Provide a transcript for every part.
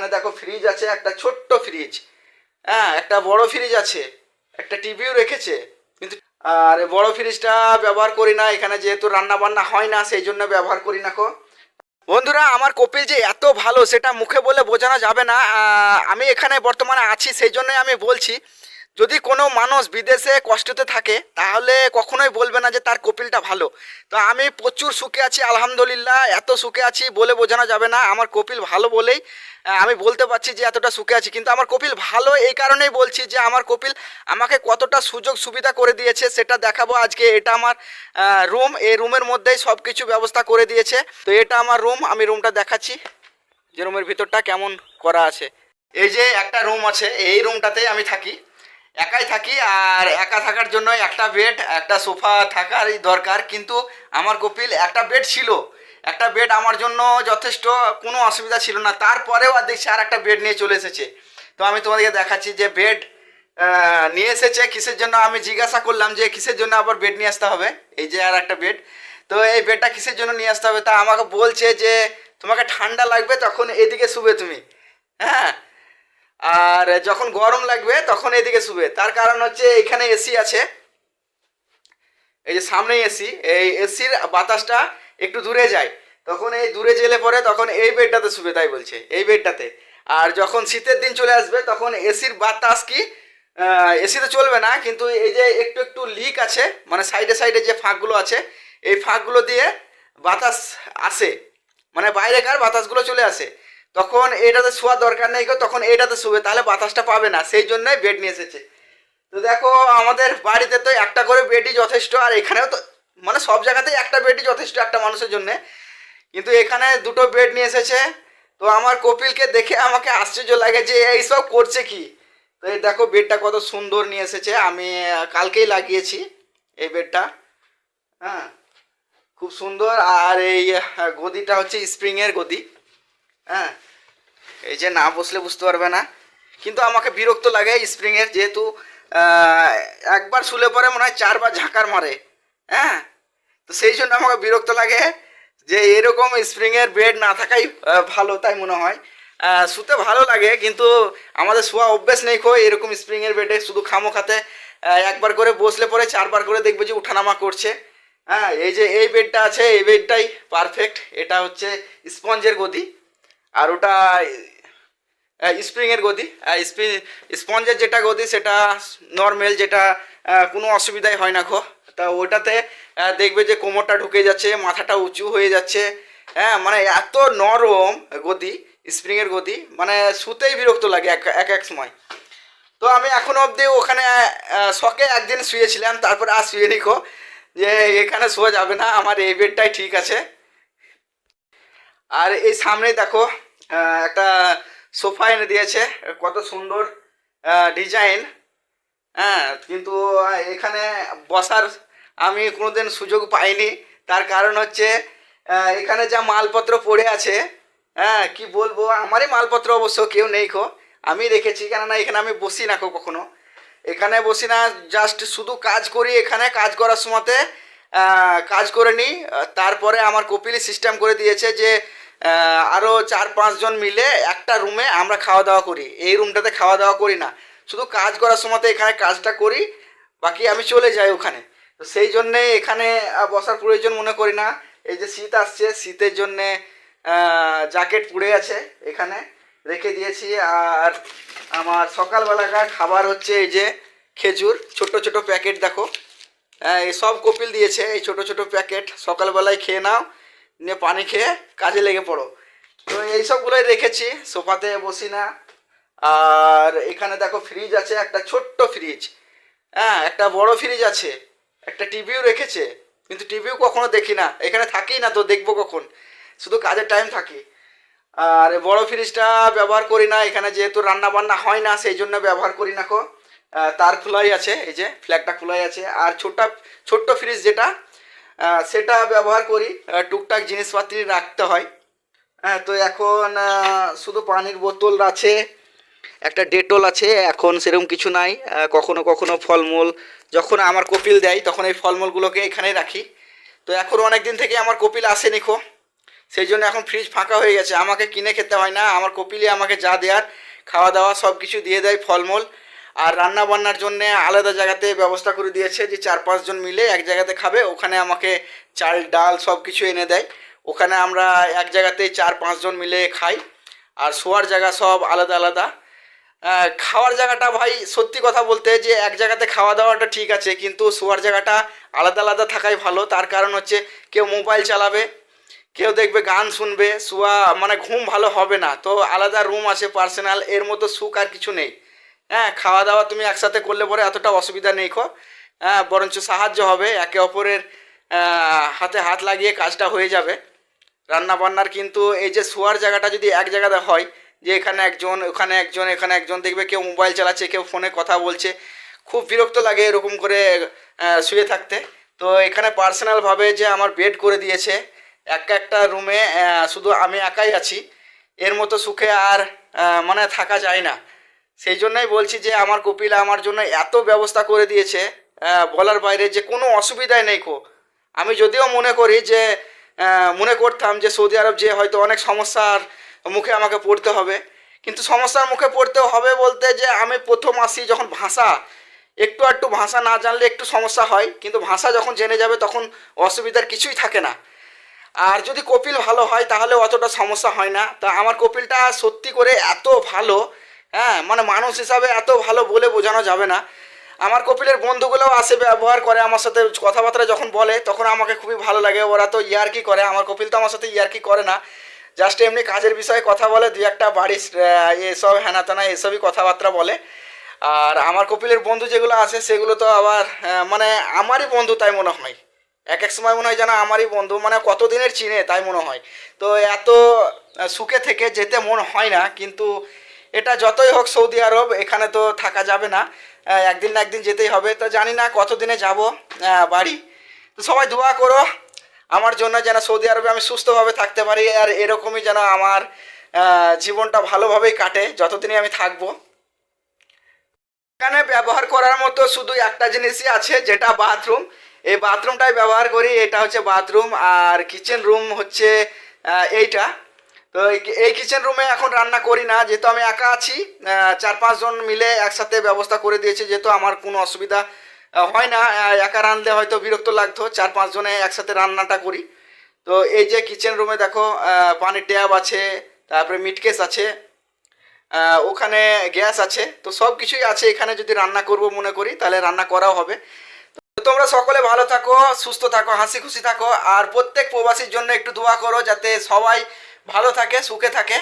এখানে দেখো ফ্রিজ আছে, একটা ছোট্ট ফ্রিজ হ্যাঁ একটা বড় ফ্রিজ আছে, একটা টিভিও রেখেছে। কিন্তু আর বড় ফ্রিজটা ব্যবহার করি না, এখানে যেহেতু রান্না বান্না হয় না, সেই জন্য ব্যবহার করি না কো। বন্ধুরা, আমার কপিল যে এত ভালো, সেটা মুখে বলে বোঝানো যাবে না। আমি এখানে বর্তমানে আছি, সেই জন্যই আমি বলছি যদি কোনো মানুষ বিদেশে কষ্টতে থাকে, তাহলে কখনোই বলবে না যে তার কপিলটা ভালো। তো আমি প্রচুর সুখে আছি, আলহামদুলিল্লাহ, এত সুখে আছি বলে বোঝানো যাবে না, আমার কপিল ভালো বলেই আমি বলতে পারছি যে এতটা সুখে আছি। কিন্তু আমার কপিল ভালো এই কারণেই বলছি যে আমার কপিল আমাকে কতটা সুযোগ সুবিধা করে দিয়েছে, সেটা দেখাবো আজকে। এটা আমার রুম, এই রুমের মধ্যেই সব কিছু ব্যবস্থা করে দিয়েছে। তো এটা আমার রুম, আমি রুমটা দেখাচ্ছি, যে রুমের ভিতরটা কেমন করা আছে। এই যে একটা রুম আছে, এই রুমটাতেই আমি থাকি। একাই থাকি আর একা থাকার জন্য একটা বেড একটা সোফা থাকারই দরকার। কিন্তু আমার কপিল একটা বেড ছিল। একটা বেড আমার জন্য যথেষ্ট কোনো অসুবিধা ছিল না। তারপরেও আর দেখছি আর একটা বেড নিয়ে চলে এসেছে। তো আমি তোমাদেরকে দেখাচ্ছি যে বেড নিয়ে এসেছে। কিসের জন্য আমি জিজ্ঞাসা করলাম যে কিসের জন্য আবার বেড নিয়ে আসতে হবে? এই যে আর একটা বেড তো এই বেডটা কিসের জন্য নিয়ে আসতে হবে? তা আমাকে বলছে যে তোমাকে ঠান্ডা লাগবে তখন এদিকে শুবে তুমি। হ্যাঁ? আর যখন গরম লাগবে, তখন এদিকে শুবে। তার কারণ হচ্ছে এখানে এসি আছে। এই যে সামনে এসি এই এসির বাতাসটা একটু দূরে যায়। তখন এই দূরে গেলে পরে তখন এই বেডটাতে শুবে, তাই বলছে, এই বেডটাতে। আর যখন শীতের দিন চলে আসবে, তখন এসির বাতাস কি এসিতে চলবে না, কিন্তু এই যে একটু একটু লিক আছে মানে সাইডে সাইডে যে ফাঁকগুলো আছে, এই ফাঁকগুলো দিয়ে বাতাস আসে। মানে বাইরেকার বাতাসগুলো চলে আসে। তখন এটাতে শোয়ার দরকার নেই তখন এটাতে শুবে, তাহলে বাতাসটা পাবে না, সেই জন্যই বেড নিয়ে এসেছে। তো দেখো, আমাদের বাড়িতে তো একটা করে বেডই যথেষ্ট, আর এখানেও তো মানে সব জায়গাতেই একটা বেডই যথেষ্ট একটা মানুষের জন্যে। কিন্তু এখানে দুটো বেড নিয়ে এসেছে, তো আমার কপিলকে দেখে আমাকে আশ্চর্য লাগে যে এইসব করছে কি। তো এই দেখো বেডটা কত সুন্দর নিয়ে এসেছে, আমি কালকেই লাগিয়েছি এই বেডটা হ্যাঁ। খুব সুন্দর, আর এই গদিটা হচ্ছে স্প্রিংয়ের গদি। হ্যাঁ এই যে না বসলে বুঝতে পারবে না। কিন্তু আমাকে বিরক্ত লাগে স্প্রিংয়ের যেহেতু একবার শুলে পরে মনে হয় চারবার ঝাঁকার মারে। হ্যাঁ তো সেই জন্য আমাকে বিরক্ত লাগে যে এরকম স্প্রিংয়ের বেড না থাকাই ভালো তাই মনে হয়। শুতে ভালো লাগে, কিন্তু আমাদের শোয়া অভ্যেস নেই খো এরকম স্প্রিংয়ের বেডে শুধু খামো খাতে। একবার করে বসলে পরে চারবার করে দেখবে যে উঠানামা করছে। হ্যাঁ এই যে এই বেডটা আছে, এই বেডটাই পারফেক্ট এটা হচ্ছে স্পঞ্জের গদি আর ওটা স্প্রিংয়ের গদি। স্প্রিং স্পঞ্জের যেটা গদি, সেটা নর্মাল যেটা কোনো অসুবিধাই হয় না খো তা ওটাতে দেখবে যে কোমরটা ঢুকে যাচ্ছে, মাথাটা উঁচু হয়ে যাচ্ছে। হ্যাঁ মানে এত নরম গদি স্প্রিংয়ের গদি মানে শুতেই বিরক্ত লাগে এক এক এক সময়। তো আমি এখনও অবধি ওখানে শখে একদিন শুয়েছিলাম, তারপর আর শুয়ে নিখো যে এখানে শোয়া যাবে না, আমার এই বেডটাই ঠিক আছে। আর এই সামনে দেখো একটা সোফা এনে দিয়েছে, কত সুন্দর ডিজাইন। হ্যাঁ কিন্তু এখানে বসার আমি কোনোদিন সুযোগ পাইনি। তার কারণ হচ্ছে এখানে যা মালপত্র পড়ে আছে হ্যাঁ কি বলব, আমারই মালপত্র অবশ্য কেউ নেই খো আমি রেখেছি কেননা এখানে আমি বসি না খো কখনো। এখানে বসি না জাস্ট শুধু কাজ করি এখানে, কাজ করার সময়তে কাজ করে নিই। তারপরে আমার কপিলি সিস্টেম করে দিয়েছে যে আরও চার পাঁচজন মিলে একটা রুমে আমরা খাওয়া দাওয়া করি। এই রুমটাতে খাওয়া দাওয়া করি না। শুধু কাজ করার সময়তে এখানে কাজটা করি, বাকি আমি চলে যাই ওখানে। তো সেই জন্যে এখানে বসার প্রয়োজন মনে করি না। এই যে শীত আসছে, শীতের জন্যে জ্যাকেট পুড়ে আছে এখানে, রেখে দিয়েছি। আর আমার সকালবেলাকার খাবার হচ্ছে এই যে খেজুর, ছোট ছোট প্যাকেট দেখো। সব কপিল দিয়েছে, এই ছোট ছোট প্যাকেট। সকালবেলায় খেয়ে নাও। নিয়ে পানি খেয়ে কাজে লেগে পড়ো। তো এই সবগুলোই রেখেছি, সোফাতে বসি না। আর এখানে দেখো ফ্রিজ আছে, একটা ছোট্ট ফ্রিজ হ্যাঁ একটা বড় ফ্রিজ আছে, একটা টিভিও রেখেছে, কিন্তু টিভিও কখনো দেখি না। এখানে থাকি না তো দেখব কখন? শুধু কাজের টাইম থাকি। আর বড় ফ্রিজটা ব্যবহার করি না, এখানে যেহেতু রান্না বান্না হয় না, সেই জন্য ব্যবহার করি না কো। তার খোলাই আছে, এই যে ফ্ল্যাগটা খোলাই আছে। আর ছোট্ট ছোট্ট ফ্রিজ যেটা সেটা ব্যবহার করি। টুকটাক জিনিসপাতি রাখতে হয়। হ্যাঁ তো এখন শুধু পানির বোতল আছে, একটা ডেটল আছে, এখন সেরকম কিছু নাই। কখনো কখনো ফলমূল, যখন আমার কপিল দেয়, তখন এই ফলমূলগুলোকে এখানেই রাখি। তো এখন অনেক দিন থেকে আমার কপিল আসেনি খো। সেই জন্য এখন ফ্রিজ ফাঁকা হয়ে গেছে। আমাকে কিনে খেতে হয় না। আমার কপিলি আমাকে যা দেওয়ার খাওয়া দাওয়া সব কিছু দিয়ে দেয় ফলমূল। আর রান্না বান্নার জন্য আলাদা জায়গাতে ব্যবস্থা করে দিয়েছে যে চার পাঁচজন মিলে এক জায়গাতে খাবে, ওখানে আমাকে চাল, ডাল সব কিছু এনে দেয়। ওখানে আমরা এক জায়গাতে চার পাঁচজন মিলে খাই। আর শোয়ার জায়গা সব আলাদা আলাদা। খাওয়ার জায়গাটা ভাই সত্যি কথা বলতে যে এক জায়গাতে খাওয়া দাওয়াটা ঠিক আছে, কিন্তু শোয়ার জায়গাটা আলাদা আলাদা থাকাই ভালো। তার কারণ হচ্ছে কেউ মোবাইল চালাবে, কেউ দেখবে গান শুনবে, শোয়া মানে ঘুম ভালো হবে না। তো আলাদা রুম আছে পার্সোনাল, এর মতো সুখ আর কিছু নেই। হ্যাঁ খাওয়া দাওয়া তুমি একসাথে করলে পরে এতটা অসুবিধা নেই খো। হ্যাঁ বরঞ্চ সাহায্য হবে, একে অপরের হাতে হাত লাগিয়ে কাজটা হয়ে যাবে। রান্না বান্নার কিন্তু এই যে শোয়ার জায়গাটা যদি এক জায়গাতে হয়, যে এখানে একজন, ওখানে একজন, এখানে একজন, দেখবে কেউ মোবাইল চালাচ্ছে, কেউ ফোনে কথা বলছে, খুব বিরক্ত লাগে এরকম করে শুয়ে থাকতে। তো এখানে পার্সোনালভাবে যে আমার বেড করে দিয়েছে, এক একটা রুমে শুধু আমি একাই আছি। এর মতো সুখে আর মানে থাকা যায় না। সেই জন্যই বলছি যে আমার কপিলা আমার জন্য এত ব্যবস্থা করে দিয়েছে বলার বাইরে যে কোনো অসুবিধাই নেই কো। আমি যদিও মনে করি যে মনে করতাম যে সৌদি আরব যে হয়তো অনেক সমস্যার মুখে আমাকে পড়তে হবে, কিন্তু সমস্যার মুখে পড়তে হবে বলতে যে আমি প্রথম আসি যখন ভাষা, একটু একটু ভাষা না জানলে একটু সমস্যা হয়, কিন্তু ভাষা যখন জেনে যাবে তখন অসুবিধার কিছুই থাকে না। আর যদি কপিল ভালো হয় তাহলে অতটা সমস্যা হয় না। তা আমার কপিলটা সত্যি করে এত ভালো হ্যাঁ মানে মানুষ হিসাবে এত ভালো বলে বোঝানো যাবে না। আমার কপিলের বন্ধুগুলোও আসে, ব্যবহার করে আমার সাথে কথাবার্তা যখন বলে, তখন আমাকে খুবই ভালো লাগে। ওরা তো ইয়ার্কি করে, আমার কপিল তো আমার সাথে ইয়ার্কি করে না। জাস্ট এমনি কাজের বিষয়ে কথা বলে, দুই একটা বাড়ির এসব হেনাতেনা এসবই কথাবার্তা বলে। আর আমার কপিলের বন্ধু যেগুলো আছে, সেগুলো তো আবার মানে আমারই বন্ধু তাই মনে হয়। এক এক সময় মনে হয় যেন আমারই বন্ধু মানে কতদিনের চিনে তাই মনে হয়। তো এত সুখে থেকে যেতে মন হয় না, কিন্তু এটা যতই হোক সৌদি আরব, এখানে তো থাকা যাবে না। একদিন না একদিন যেতেই হবে। তো জানি না কতদিনে যাব বাড়ি। তো সবাই দোয়া করো, আমার জন্য যেন সৌদি আরবে আমি সুস্থভাবে থাকতে পারি, আর এরকমই যেন আমার জীবনটা ভালোভাবেই কাটে, যতদিনই আমি থাকব। এখানে ব্যবহার করার মতো শুধু একটা জিনিসই আছে, যেটা বাথরুম। এই বাথরুমটাই ব্যবহার করি, এটা হচ্ছে বাথরুম, আর কিচেন রুম হচ্ছে এইটা। তো এই- কিচেন রুমে এখন রান্না করি না, যেহেতু আমি একা আছি চার পাঁচজন মিলে একসাথে ব্যবস্থা করে দিয়েছে, যেহেতু আমার কোনো অসুবিধা হয় না একা রাঁধলে হয়তো বিরক্ত লাগতো, চার পাঁচজনে একসাথে রান্নাটা করি। তো এই যে কিচেন রুমে দেখো পানির ট্যাব আছে, তারপরে মিটকেস আছে ওখানে গ্যাস আছে, তো সব কিছুই আছে, এখানে যদি রান্না করব মনে করি, তাহলে রান্না করাও হবে। তোমরা সকলে ভালো থাকো, সুস্থ থাকো, হাসি খুশি থাকো, আর প্রত্যেক প্রবাসীর জন্য একটু দোয়া করো, যাতে সবাই ভালো থাকে, সুখে থাকে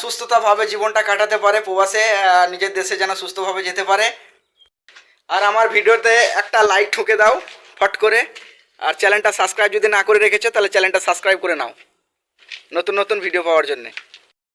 সুস্থতাভাবে জীবনটা কাটাতে পারে, প্রবাসে নিজের দেশে যেন সুস্থভাবে যেতে পারে। আর আমার ভিডিওতে একটা লাইক ঠুকে দাও, ফট করে। আর চ্যানেলটা সাবস্ক্রাইব যদি না করে রেখেছো, তাহলে চ্যানেলটা সাবস্ক্রাইব করে নাও। নতুন নতুন ভিডিও পাওয়ার জন্যে।